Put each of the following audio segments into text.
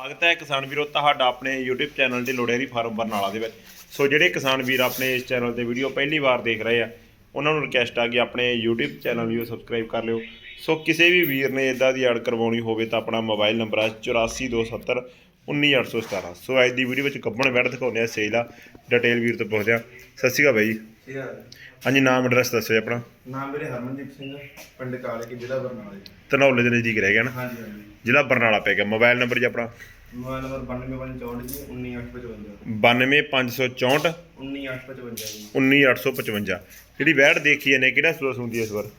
ਸਵਾਗਤ ਹੈ ਕਿਸਾਨ ਵੀਰੋ, ਤੁਹਾਡਾ ਆਪਣੇ YouTube ਚੈਨਲ ਤੇ ਲੋੜੇਰੀ ਫਾਰਮ ਬਰਨਾਲਾ ਦੇ ਵਿੱਚ। ਸੋ ਜਿਹੜੇ ਕਿਸਾਨ ਵੀਰ ਆਪਣੇ ਇਸ ਚੈਨਲ ਤੇ ਵੀਡੀਓ ਪਹਿਲੀ ਵਾਰ ਦੇਖ ਰਹੇ ਆ, ਉਹਨਾਂ ਨੂੰ ਰਿਕਵੈਸਟ ਆ ਕਿ ਆਪਣੇ YouTube ਚੈਨਲ ਨੂੰ ਸਬਸਕ੍ਰਾਈਬ ਕਰ ਲਿਓ। ਸੋ ਕਿਸੇ ਵੀ ਵੀਰ ਨੇ ਇਦਾਂ ਦੀ ਐਡ ਕਰਵਾਉਣੀ ਹੋਵੇ ਤਾਂ ਆਪਣਾ ਮੋਬਾਈਲ ਨੰਬਰ ਹੈ 8427 19817 ਸੋ ਅੱਜ ਦੀ ਵੀਡੀਓ ਵਿੱਚ ਕੱਪਣ ਬੈਠ ਦਿਖਾਉਂਦੇ ਆ, ਸੇਲ ਆ, ਡਿਟੇਲ ਵੀਰ ਤੋਂ ਪੁੱਛਦੇ ਆ। ਸਤਿ ਸ਼੍ਰੀ ਅਕਾਲ ਬਾਈ ਜੀ। ਹਾਂਜੀ ਨਾਮ ਐਡਰੈਸ ਦੱਸੋ ਜੀ ਆਪਣਾ। ਨਾਮ ਮੇਰੇ ਹਰਮਨਦੀਪ ਸਿੰਘ ਪਿੰਡ ਕਾਲੇ ਕੀ ਜ਼ਿਲ੍ਹਾ ਬਰਨਾਲਾ। ਜੀ ਧਨੌਲੇ ਦੇ ਨਜ਼ਦੀਕ ਰਹਿ ਗਿਆ ਨਾ? ਹਾਂਜੀ ਹਾਂਜੀ। ਜ਼ਿਲ੍ਹਾ ਬਰਨਾਲਾ ਪੈ ਗਿਆ। ਮੋਬਾਈਲ ਨੰਬਰ ਜੀ ਆਪਣਾ? ਮੋਬਾਈਲ ਨੰਬਰ 9254 ਜੀ 19855 92564 19855 ਜੀ। 19855 ਜਿਹੜੀ ਵੈੜ ਦੇਖੀ ਇਹਨੇ ਕਿਹੜਾ ਸੂਆ ਸੁੰਦੀ ਇਸ ਵਾਰ?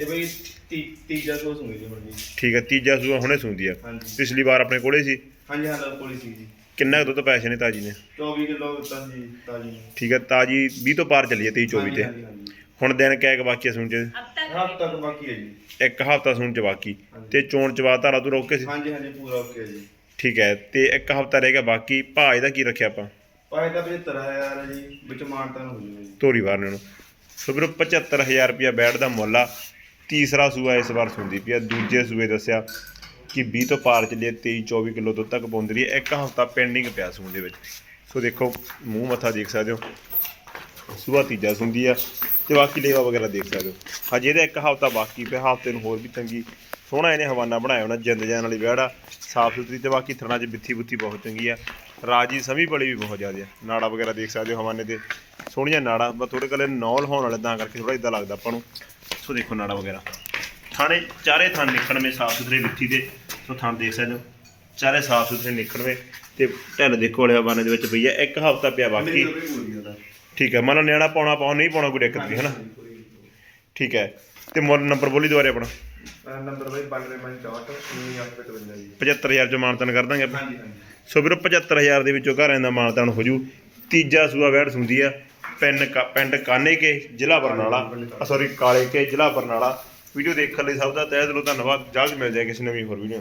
ਇਹ ਬਈ ਤੀ- ਤੀਜਾ ਕੋਸ ਹੁੰਦੀ ਜੀ ਹੁਣ ਜੀ ਠੀਕ ਹੈ ਤੀਜਾ ਸੂਆ ਹੁਣੇ ਸੁੰਦੀ ਆ। ਹਾਂਜੀ। ਪਿਛਲੀ ਵਾਰ ਆਪਣੇ ਕੋਲੇ ਸੀ। ਹਾਂਜੀ ਹਾਂ ਲੋਕ ਕੋਲੀ ਸੀ ਜੀ। ਕਿੰਨਾ ਕੁ ਦੁੱਧ ਪੈਸੇ ਨੇ ਤਾਜੀ ਨੇ? 24 ਕਿਲੋ ਦਿੱਤਾ ਸੀ ਤਾਜੀ ਨੇ। ਠੀਕ ਹੈ ਤਾਜੀ 20 ਤੋਂ ਪਾਰ ਚੱਲੀ ਹੈ 23 24 ਹਾਂਜੀ, ਤੇ। ਹਾਂਜੀ ਹਾਂਜੀ ਹੁਣ ਦਿਨ ਕਹਿ ਕੇ ਬਾਕੀ ਸੁਣ ਚ? ਹਫਤਾ ਤੱਕ ਬਾਕੀ ਹੈ ਜੀ। ਇੱਕ ਹਫਤਾ ਸੁਣ ਚ ਬਾਕੀ। ਹਾਂਜੀ। ਤੇ ਚੋਣ ਚਵਾ ਧਾਰਾ ਤੂੰ ਰੋਕ ਕੇ ਸੀ? ਹਾਂਜੀ ਹਾਂਜੀ ਪੂਰਾ ਓਕੇ ਹੈ ਜੀ। ਠੀਕ ਹੈ ਤੇ ਇੱਕ ਹਫਤਾ ਰਹਿ ਗਿਆ ਬਾਕੀ। ਭਾਅ ਇਹਦਾ ਕੀ ਰੱਖਿਆ ਆਪਾਂ? ਪਾਏ ਦਾ 75000 ਹੈ ਜੀ ਵਿੱਚ ਮਾਨਤਾ ਹੋ ਜੂਗਾ ਜੀ। ਧੋਰੀ ਵਾਰ ਨੇ ਉਹਨੂੰ। ਸੋ ਵੀਰੋ 75000 ਰੁਪਇਆ ਬੈਡ ਦਾ ਮੁੱਲ ਆ। ਤੀਸਰਾ ਸੂਆ ਇਸ ਵਾਰ ਸੁੰਦੀ ਪਈ ਆ, ਦੂਜੇ ਸੂਏ ਦੱਸਿਆ ਕਿ 20 ਤੋਂ ਪਾਰ ਚੱਲੀ 23 24 ਕਿਲੋ ਦੁੱਧ ਤੱਕ ਪਹੁੰਚ ਰਹੀ ਹੈ, ਇੱਕ ਹਫਤਾ ਪੈਂਡਿੰਗ ਪਿਆ ਸੂਣ ਦੇ ਵਿੱਚ। ਸੋ ਦੇਖੋ, ਮੂੰਹ ਮੱਥਾ ਦੇਖ ਸਕਦੇ ਹੋ, ਸੂਆ ਤੀਜਾ ਸੁੰਦੀ ਆ, ਤੇ ਬਾਕੀ ਲੇਵਾ ਵਗੈਰਾ ਦੇਖ ਸਕਦੇ ਹੋ। ਹਜੇ ਇਹਦਾ ਇੱਕ ਹਫਤਾ ਬਾਕੀ ਪਿਆ, ਹਫ਼ਤੇ ਨੂੰ ਹੋਰ ਵੀ ਤੰਗੀ, ਸੋਹਣਾ ਇਹਨੇ ਹਵਾਨਾ ਬਣਾਇਆ ਹੋਣਾ, ਜਿੰਦ ਜਾਨ ਵਾਲੀ ਵਿਹੜਾ ਸਾਫ਼ ਸੁਥਰੀ, ਤੇ ਬਾਕੀ ਥਣਾ 'ਚ ਬਿੱਥੀ ਬੁੱਥੀ ਬਹੁਤ ਚੰਗੀ ਆ। ਰਾਜੀ ਸਮੀ ਬੜੀ ਵੀ ਬਹੁਤ ਜ਼ਿਆਦਾ ਆ। ਨਾੜਾ ਵਗੈਰਾ ਦੇਖ ਸਕਦੇ ਹੋ ਹਵਾਨੇ ਤੇ, ਸੋਹਣੀਆਂ ਨਾੜਾ, ਬਸ ਥੋੜੇ ਕਲੇ ਨੌਲ ਹੋਣ ਵਾਲੇ, ਤਾਂ ਕਰਕੇ ਥੋੜਾ ਇਦਾਂ ਲੱਗਦਾ ਆਪਾਂ ਨੂੰ। ਸੋ ਦੇਖੋ ਨਾੜਾ ਵਗੈਰਾ। ਥਾਣੇ ਚਾਰੇ ਥਾਂ ਨਿਕਲਵੇਂ ਸਾਫ਼ ਸੁਥਰੇ ਮਿੱਠੀ ਦੇ ਸੋ ਥਾਂ ਦੇਖ ਸਕਦੇ ਹੋ। ਚਾਰੇ ਸਾਫ਼ ਸੁਥਰੇ ਨਿਕਲਵੇਂ ਤੇ ਢਿੱਲ ਦੇਖੋ ਵਾਲੇ ਹਵਾਨੇ ਦੇ ਵਿੱਚ ਪਈ ਆ ਇੱਕ ਹਫਤਾ ਪਿਆ ਬਾਕੀ। ਠੀਕ ਹੈ ਮੰਨ ਲਓ ਨਿਆਣਾ ਪਾਉਣਾ ਪਾਉ ਨਹੀਂ ਪਾਉਣਾ ਕੋਈ ਦਿੱਕਤ ਨਹੀਂ ਹੈ ਨਾ? ਠੀਕ ਹੈ ਤੇ ਮੁੱਲ ਨੰਬਰ ਬੋਲੀ ਦੁਬਾਰੇ ਆਪਣਾ। ਨੰਬਰ ਬਈ 9254 19855 ਜੀ। 75000 ਚ ਮਾਨਤਨ ਕਰ ਦਾਂਗੇ ਆਪਾਂ। ਹਾਂਜੀ ਹਾਂਜੀ। ਸੋ ਵੀਰੋ 75000 ਦੇ ਵਿੱਚੋਂ ਘਰਾਂ ਦਾ ਮਾਨਤਨ ਹੋ ਜੂ। ਤੀਜਾ ਸੂਆ ਵੈੜ ਸੁੰਦੀ ਆ। ਪਿੰਡ ਕਾ- ਪਿੰਡ ਕਾਨੇ ਕੇ ਜ਼ਿਲ੍ਹਾ ਬਰਨਾਲਾ। ਸੌਰੀ ਕਾਲੇ ਕੇ ਜ਼ਿਲ੍ਹਾ ਬਰਨਾਲਾ। ਵੀਡੀਓ ਦੇਖਣ ਲਈ ਸਭ ਦਾ ਤਹਿ ਦਿਲੋਂ ਧੰਨਵਾਦ। ਜਲਦ ਮਿਲ ਜਾਏ ਕਿਸੇ ਨਵੀਂ ਹੋਰ ਵੀਡੀਓ